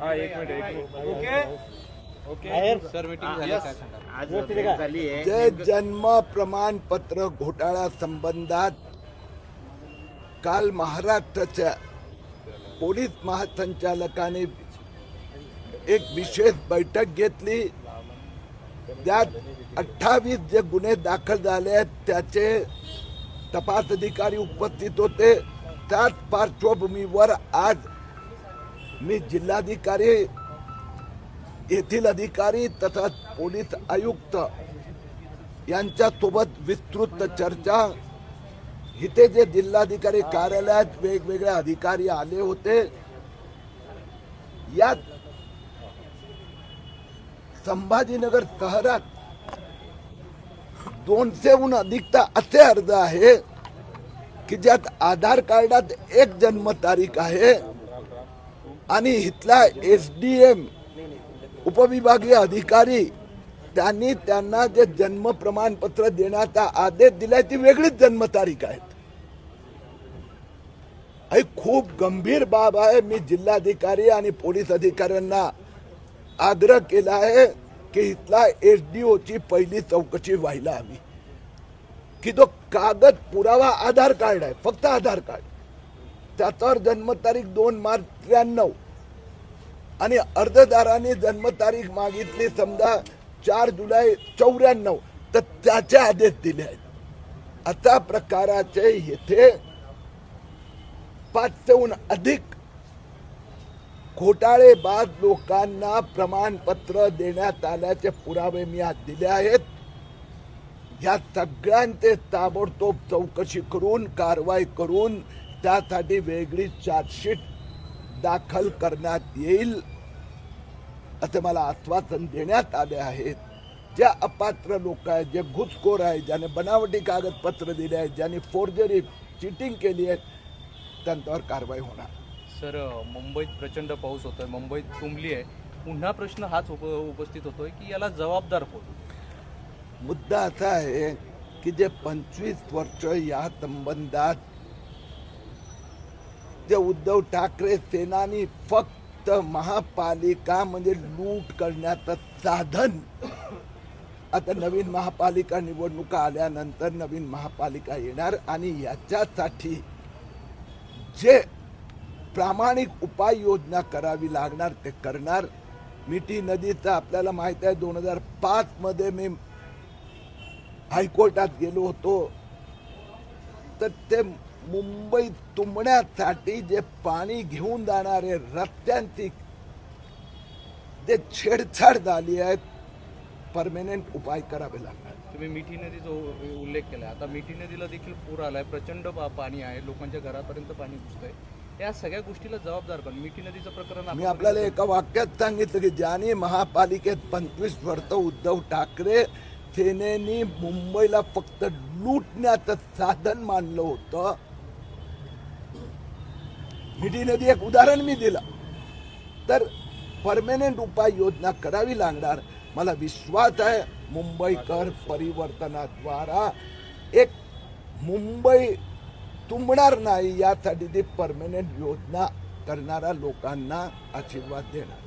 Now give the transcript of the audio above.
हा एक मिनिट एक मिनिट. ओके? सर मीटिंग झाली काय सांगा? आज भेट झाली आहे. जे जन्म प्रमाणपत्र घोटाळा संबंधात काल महाराष्ट्राच्या पोलीस महासंचालकाने एक विशेष बैठक घेतली. त्यात अठ्ठावीस जे गुन्हे दाखल झाले आहेत त्याचे तपास अधिकारी उपस्थित होते. त्याच पार्श्वभूमीवर आज मी जिल्हाधिकारी येथील अधिकारी तथा पोलीस आयुक्त यांच्यासोबत विस्तृत चर्चा. इथे जे जिल्हाधिकारी कार्यालयात वेगवेगळे अधिकारी आले होते यात संभाजीनगर शहरात दोनशेहून अधिकता असे अर्ज आहे की ज्यात आधार कार्डात एक जन्मतारीख आहे. आणि इथला एस डी एम उपविभागीय अधिकारी त्यांनी त्यांना जे जन्म प्रमाणपत्र देण्याचा आदेश दिलाय ती वेगळीच जन्मतारीख आहेत ही खूप गंभीर बाब आहे. मी जिल्हाधिकारी आणि पोलीस अधिकाऱ्यांना आग्रह केला आहे की इथला एसडीओ ची पहिली चौकशी व्हायला हवी. की तो कागद पुरावा आधार कार्ड आहे फक्त आधार कार्ड. त्याच्यावर जन्मतारीख दोन मार्च त्र्याण्णव. आणि अर्जदाराने जन्मतारीख मागितली समजा चार जुलै चौऱ्याण्णव. तर त्याचे आदेश दिले आहेत. अशा प्रकाराचे येथे पाचशेहून अधिक घोटाळेबाज लोकांना प्रमाणपत्र देण्यात आल्याचे पुरावे मी आज दिले आहेत. या सगळ्यांचे ताबडतोब चौकशी करून कारवाई करून त्यासाठी वेगळी चार्जशीट दाखल करण्यात येईल असे मला आश्वासन देण्यात आले आहेत जे अपात्र लोक आहेत जे घुसखोर आहेत ज्याने बनावटी कागदपत्र दिले आहेत ज्यांनी फोर्जरी चिटिंग केली आहे त्यांच्यावर कारवाई होणार. सर मुंबईत प्रचंड पाऊस होतोय मुंबईत तुंबली आहे. पुन्हा प्रश्न हाच उप उपस्थित होतोय की याला जबाबदार कोण? मुद्दा असा आहे की जे पंचवीस वर्ष या संबंधात आदित्य उद्धव ठाकरे सेनानी फक्त महापालिका म्हणजे लूट करण्याचं साधन. आता नवीन महापालिका निवडणुका आल्यानंतर नवीन महापालिका येणार आणि याच्यासाठी जे प्रामाणिक उपाययोजना करावी लागणार ते करणार. मिठी नदीचं आपल्याला माहीत आहे दोन हजार पाचमध्ये मी हायकोर्टात गेलो होतो. तर ते मुंबई तुंबण्यासाठी जे पाणी घेऊन जाणारे रस्त्यांची जे छेडछाड झाली आहे परमनंट उपाय करावे लागणार. तुम्ही मिठी नदीचा उल्लेख केला आता मिठी नदीला देखील पूर आलाय प्रचंड पा- पाणी आहे लोकांच्या घरापर्यंत पाणी घुसतंय. या सगळ्या गोष्टीला जबाबदार कोण? मिठी नदीचं प्रकरण मी आपल्याला एका वाक्यात सांगितलं की ज्यांनी महापालिकेत पंचवीस वर्ष उद्धव ठाकरे सेनेनी मुंबईला फक्त लुटण्याचं साधन मानलं होतं. मिठी नदी एक उदाहरण मी दिलं. तर परमनंट उपाययोजना करावी लागणार. मला विश्वास आहे मुंबईकर परिवर्तनाद्वारा एक मुंबई तुंबणार नाही यासाठी ती परमनंट योजना करणाऱ्या लोकांना आशीर्वाद देणार.